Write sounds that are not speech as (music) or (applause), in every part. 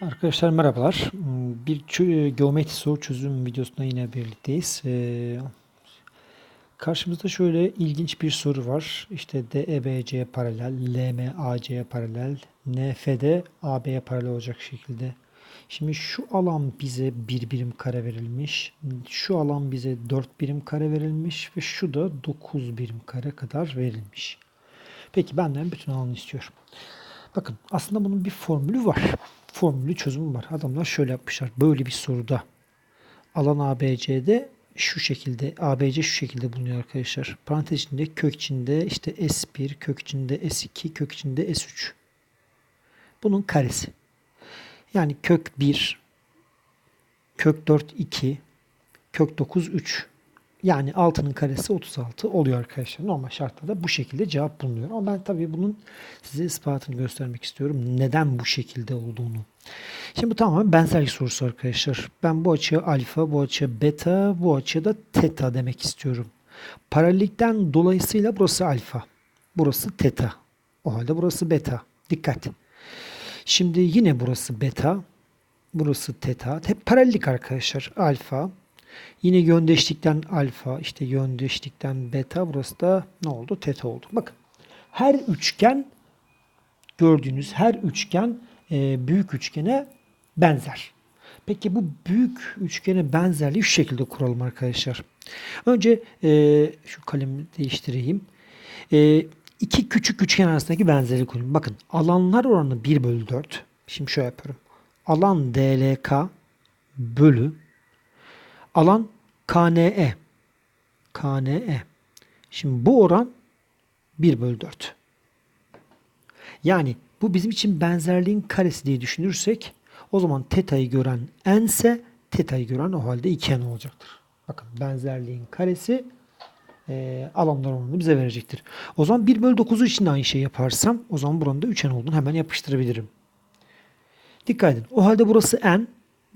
Arkadaşlar merhabalar. Bir geometri soru çözüm videosunda yine birlikteyiz. Ee, karşımızda şöyle ilginç bir soru var. İşte DEBC'ye paralel, LMAC'ye paralel, NF'de AB'ye paralel olacak şekilde. Şimdi şu alan bize bir birim kare verilmiş. Şu alan bize 4 birim kare verilmiş ve şu da 9 birim kare kadar verilmiş. Peki benden bütün alanı istiyorum. Bakın aslında bunun bir formülü var. Formülü çözümü var. Adamlar şöyle yapmışlar. Böyle bir soruda alan ABC'de şu şekilde ABC şu şekilde bulunuyor arkadaşlar. Parantez içinde kök içinde işte S1 kök içinde S2 kök içinde S3. Bunun karesi. Yani kök 1 kök 4 2 kök 9 3 yani 6'nın karesi 36 oluyor arkadaşlar. Normal şartlarda bu şekilde cevap bulunuyor. Ama ben tabii bunun size ispatını göstermek istiyorum. Neden bu şekilde olduğunu. Şimdi bu tamamen benzerlik sorusu arkadaşlar. Ben bu açıya alfa, bu açıya beta, bu açıya da teta demek istiyorum. Paralellikten dolayısıyla burası alfa. Burası teta. O halde burası beta. Dikkat. Şimdi yine burası beta. Burası teta. Hep paralellik arkadaşlar. Alfa. Yine yöndeşlikten alfa, işte yöndeşlikten beta. Burası da ne oldu? Teta oldu. Bakın. Her üçgen gördüğünüz her üçgen e, büyük üçgene benzer. Peki bu büyük üçgene benzerliği şu şekilde kuralım arkadaşlar. Önce e, şu kalemi değiştireyim. E, iki küçük üçgen arasındaki benzerliği kuralım. Bakın alanlar oranı 1 bölü 4. Şimdi şöyle yapıyorum. Alan DLK bölü alan KNE. KNE. Şimdi bu oran 1 bölü 4. Yani bu bizim için benzerliğin karesi diye düşünürsek o zaman teta'yı gören n ise teta'yı gören o halde 2n olacaktır. Bakın benzerliğin karesi e, alanlar oranını bize verecektir. O zaman 1 bölü 9'u için de aynı şey yaparsam o zaman buranın da 3n olduğunu hemen yapıştırabilirim. Dikkat edin. O halde burası n,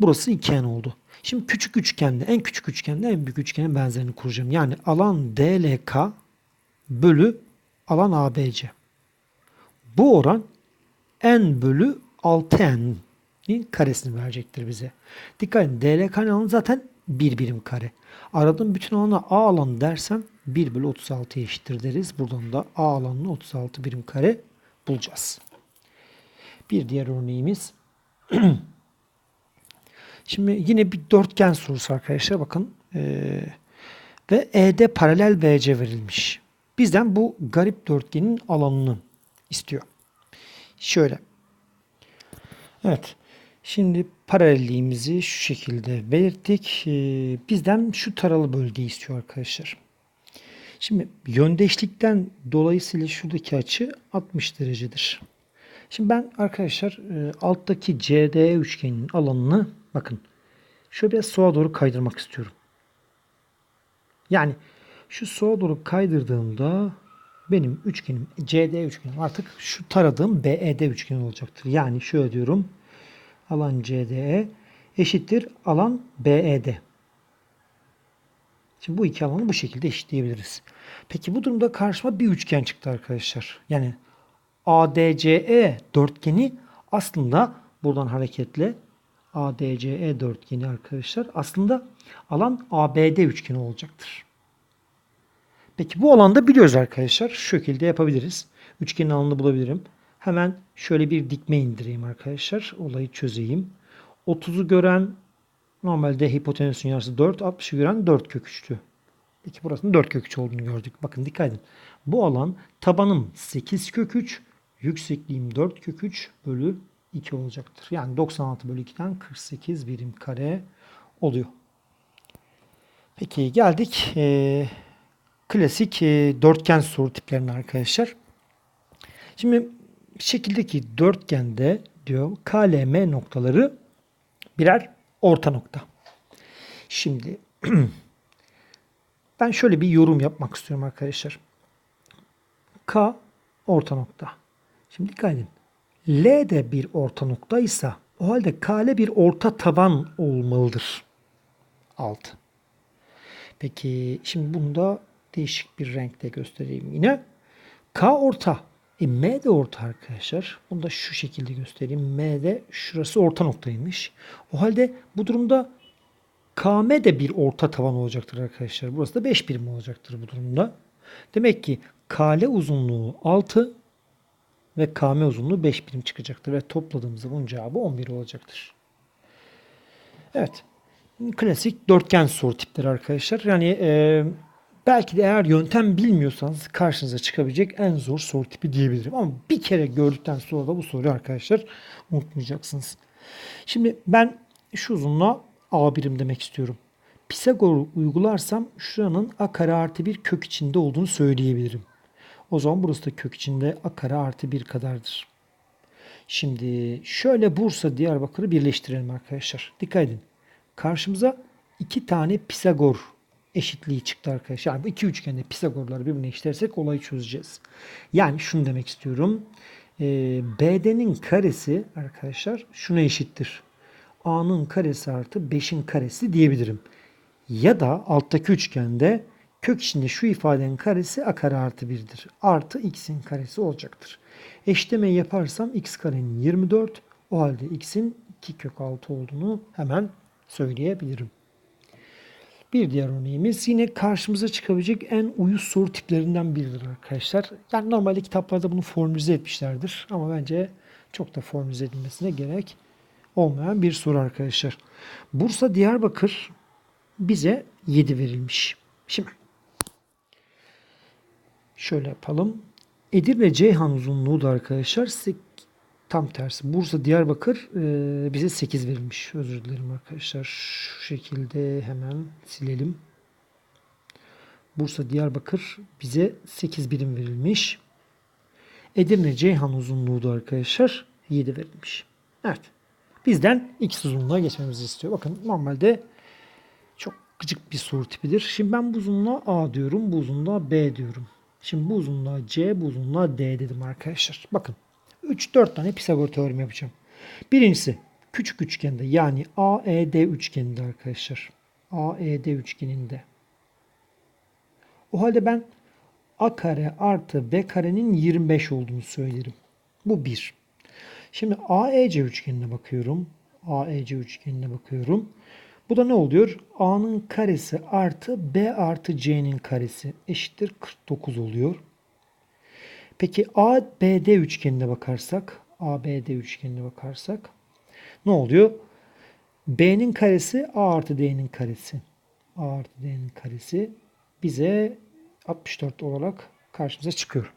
burası 2n oldu. Şimdi küçük üçgende, en küçük üçgende en büyük üçgenin benzerini kuracağım. Yani alan DLK bölü alan ABC. Bu oran n bölü 6n'in karesini verecektir bize. Dikkat edin DLK alanı zaten 1 birim kare. Aradığım bütün alana A alanı dersem 1 bölü 36 eşittir deriz. Buradan da A alanını 36 birim kare bulacağız. Bir diğer örneğimiz (clears throat) Şimdi yine bir dörtgen sorusu arkadaşlar bakın. Ee, ve ED paralel BC verilmiş. Bizden bu garip dörtgenin alanını istiyor. Şöyle. Evet. Şimdi paralelliğimizi şu şekilde belirttik. Ee, bizden şu taralı bölgeyi istiyor arkadaşlar. Şimdi yöndeşlikten dolayısıyla şuradaki açı 60 derecedir. Şimdi ben arkadaşlar e, alttaki CDE üçgeninin alanını bakın şöyle biraz sola doğru kaydırmak istiyorum. Yani şu sola doğru kaydırdığımda benim üçgenim CD üçgenim artık şu taradığım BED üçgeni olacaktır. Yani şöyle diyorum. Alan CDE eşittir alan BED. Şimdi bu iki alanı bu şekilde eşitleyebiliriz. Peki bu durumda karşıma bir üçgen çıktı arkadaşlar. Yani ADCE dörtgeni aslında buradan hareketle ADCE dörtgeni arkadaşlar aslında alan ABD üçgeni olacaktır. Peki bu alanda biliyoruz arkadaşlar. Şu şekilde yapabiliriz. Üçgenin alanını bulabilirim. Hemen şöyle bir dikme indireyim arkadaşlar. Olayı çözeyim. 30'u gören normalde hipotenüsün yarısı 4. 60'ı gören 4 kök 3'tü. Peki burasının 4 kök 3 olduğunu gördük. Bakın dikkat edin. Bu alan tabanım 8 kök 3, yüksekliğim 4 kök 3 bölü 2 olacaktır. Yani 96 bölü 2'den 48 birim kare oluyor. Peki geldik e, klasik e, dörtgen soru tiplerine arkadaşlar. Şimdi şekildeki dörtgende diyor KLM noktaları birer orta nokta. Şimdi (clears throat) ben şöyle bir yorum yapmak istiyorum arkadaşlar. K orta nokta. Şimdi dikkat edin. L de bir orta noktaysa o halde KL bir orta taban olmalıdır. Alt. Peki şimdi bunu da değişik bir renkte göstereyim yine. K orta E, M de orta arkadaşlar. Bunu da şu şekilde göstereyim. M de şurası orta noktaymış. O halde bu durumda KM de bir orta tavan olacaktır arkadaşlar. Burası da 5 birim olacaktır bu durumda. Demek ki KL uzunluğu 6 ve KM uzunluğu 5 birim çıkacaktır. Ve topladığımızda bunun cevabı 11 olacaktır. Evet. Klasik dörtgen soru tipleri arkadaşlar. Yani e, belki de eğer yöntem bilmiyorsanız karşınıza çıkabilecek en zor soru tipi diyebilirim. Ama bir kere gördükten sonra da bu soruyu arkadaşlar unutmayacaksınız. Şimdi ben şu uzunluğa A birim demek istiyorum. Pisagor uygularsam şuranın a kare artı bir kök içinde olduğunu söyleyebilirim. O zaman burası da kök içinde a kare artı bir kadardır. Şimdi şöyle Bursa Diyarbakır'ı birleştirelim arkadaşlar. Dikkat edin. Karşımıza iki tane Pisagor eşitliği çıktı arkadaşlar. Yani bu iki üçgende Pisagorları birbirine eşitlersek olayı çözeceğiz. Yani şunu demek istiyorum. Ee, BD'nin karesi arkadaşlar şuna eşittir. A'nın karesi artı 5'in karesi diyebilirim. Ya da alttaki üçgende kök içinde şu ifadenin karesi a kare artı 1'dir. Artı x'in karesi olacaktır. Eşlemeyi yaparsam x karenin 24 o halde x'in 2 kök 6 olduğunu hemen söyleyebilirim. Bir diğer örneğimiz yine karşımıza çıkabilecek en uyuz soru tiplerinden biridir arkadaşlar. Yani normalde kitaplarda bunu formülize etmişlerdir ama bence çok da formülize edilmesine gerek olmayan bir soru arkadaşlar. Bursa Diyarbakır bize 7 verilmiş. Şimdi şöyle yapalım. Edirne Ceyhan uzunluğu da arkadaşlar tam tersi. Bursa Diyarbakır e, bize 8 verilmiş. Özür dilerim arkadaşlar. Şu şekilde hemen silelim. Bursa Diyarbakır bize 8 birim verilmiş. Edirne Ceyhan uzunluğu da arkadaşlar 7 verilmiş. Evet. Bizden x uzunluğa geçmemizi istiyor. Bakın normalde çok gıcık bir soru tipidir. Şimdi ben bu uzunluğa A diyorum. Bu uzunluğa B diyorum. Şimdi bu uzunluğa C, bu uzunluğa D dedim arkadaşlar. Bakın 3-4 tane Pisagor teoremi yapacağım. Birincisi küçük üçgende yani AED üçgeninde arkadaşlar. AED üçgeninde. O halde ben A kare artı B karenin 25 olduğunu söylerim. Bu bir. Şimdi AEC üçgenine bakıyorum. AEC üçgenine bakıyorum. Bu da ne oluyor? A'nın karesi artı B artı C'nin karesi eşittir 49 oluyor. Peki ABD üçgenine bakarsak, ABD üçgenine bakarsak ne oluyor? B'nin karesi A artı D'nin karesi. A artı D'nin karesi bize 64 olarak karşımıza çıkıyor.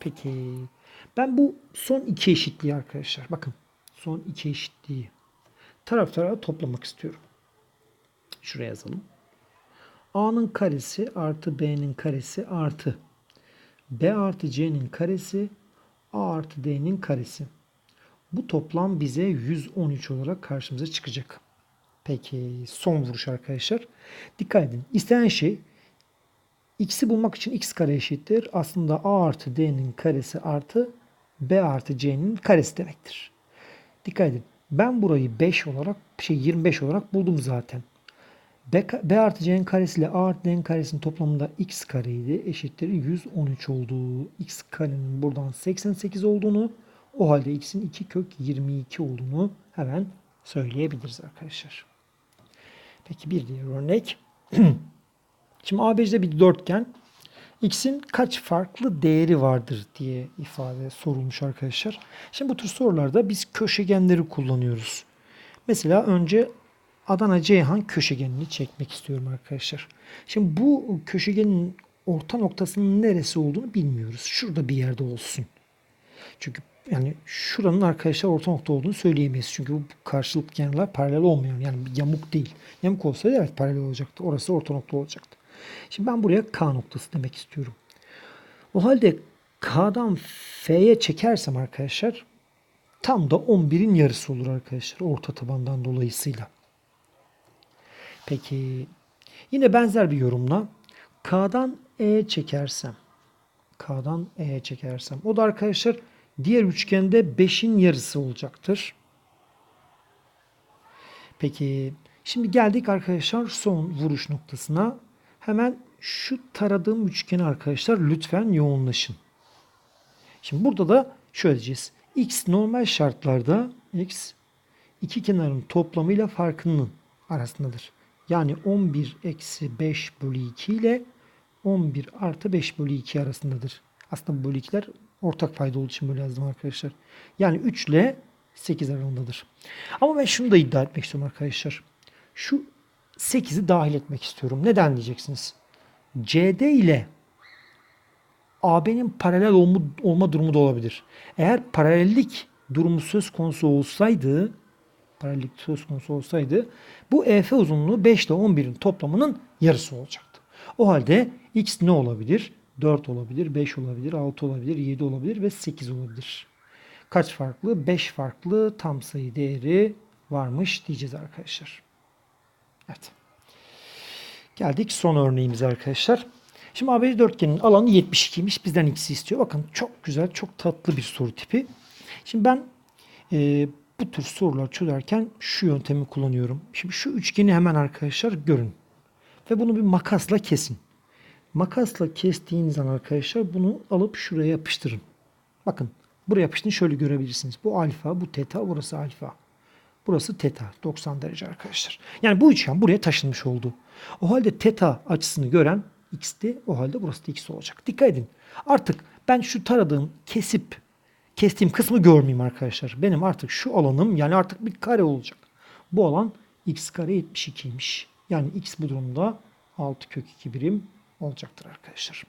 Peki ben bu son iki eşitliği arkadaşlar bakın son iki eşitliği taraf tarafa toplamak istiyorum. Şuraya yazalım. A'nın karesi artı B'nin karesi artı B artı C'nin karesi A artı D'nin karesi. Bu toplam bize 113 olarak karşımıza çıkacak. Peki son vuruş arkadaşlar. Dikkat edin. İstenen şey x'i bulmak için x kare eşittir. Aslında a artı d'nin karesi artı b artı c'nin karesi demektir. Dikkat edin. Ben burayı 5 olarak şey 25 olarak buldum zaten. B, B artı C'nin karesi ile A artı D'nin karesinin toplamında X kareydi. Eşittir 113 olduğu X karenin buradan 88 olduğunu o halde X'in 2 kök 22 olduğunu hemen söyleyebiliriz arkadaşlar. Peki bir diğer örnek. (clears throat) Şimdi ABC'de bir dörtgen. X'in kaç farklı değeri vardır diye ifade sorulmuş arkadaşlar. Şimdi bu tür sorularda biz köşegenleri kullanıyoruz. Mesela önce Adana Ceyhan köşegenini çekmek istiyorum arkadaşlar. Şimdi bu köşegenin orta noktasının neresi olduğunu bilmiyoruz. Şurada bir yerde olsun. Çünkü yani şuranın arkadaşlar orta nokta olduğunu söyleyemeyiz. Çünkü bu karşılıklı kenarlar paralel olmayan yani bir yamuk değil. Yamuk olsaydı evet paralel olacaktı. Orası orta nokta olacaktı. Şimdi ben buraya K noktası demek istiyorum. O halde K'dan F'ye çekersem arkadaşlar tam da 11'in yarısı olur arkadaşlar orta tabandan dolayısıyla. Peki yine benzer bir yorumla K'dan E çekersem K'dan E çekersem o da arkadaşlar diğer üçgende 5'in yarısı olacaktır. Peki şimdi geldik arkadaşlar son vuruş noktasına. Hemen şu taradığım üçgeni arkadaşlar lütfen yoğunlaşın. Şimdi burada da şöyle diyeceğiz. X normal şartlarda X iki kenarın toplamıyla farkının arasındadır. Yani 11 eksi 5 bölü 2 ile 11 artı 5 bölü 2 arasındadır. Aslında bu bölü 2'ler ortak payda olduğu için böyle yazdım arkadaşlar. Yani 3 ile 8 aralığındadır. Ama ben şunu da iddia etmek istiyorum arkadaşlar. Şu 8'i dahil etmek istiyorum. Neden diyeceksiniz? CD ile AB'nin paralel olma, olma durumu da olabilir. Eğer paralellik durumu söz konusu olsaydı paralellik söz konusu olsaydı bu EF uzunluğu 5 ile 11'in toplamının yarısı olacaktı. O halde X ne olabilir? 4 olabilir, 5 olabilir, 6 olabilir, 7 olabilir ve 8 olabilir. Kaç farklı? 5 farklı tam sayı değeri varmış diyeceğiz arkadaşlar. Evet. Geldik son örneğimize arkadaşlar. Şimdi ABC dörtgenin alanı 72'ymiş. Bizden x'i istiyor. Bakın çok güzel, çok tatlı bir soru tipi. Şimdi ben e, bu tür sorular çözerken şu yöntemi kullanıyorum. Şimdi şu üçgeni hemen arkadaşlar görün. Ve bunu bir makasla kesin. Makasla kestiğiniz zaman arkadaşlar bunu alıp şuraya yapıştırın. Bakın buraya yapıştığını şöyle görebilirsiniz. Bu alfa, bu teta, burası alfa. Burası teta 90 derece arkadaşlar. Yani bu üçgen buraya taşınmış oldu. O halde teta açısını gören x'ti. O halde burası da x olacak. Dikkat edin. Artık ben şu taradığım kesip kestiğim kısmı görmeyeyim arkadaşlar. Benim artık şu alanım yani artık bir kare olacak. Bu alan x kare 72'ymiş. Yani x bu durumda 6 kök 2 birim olacaktır arkadaşlar.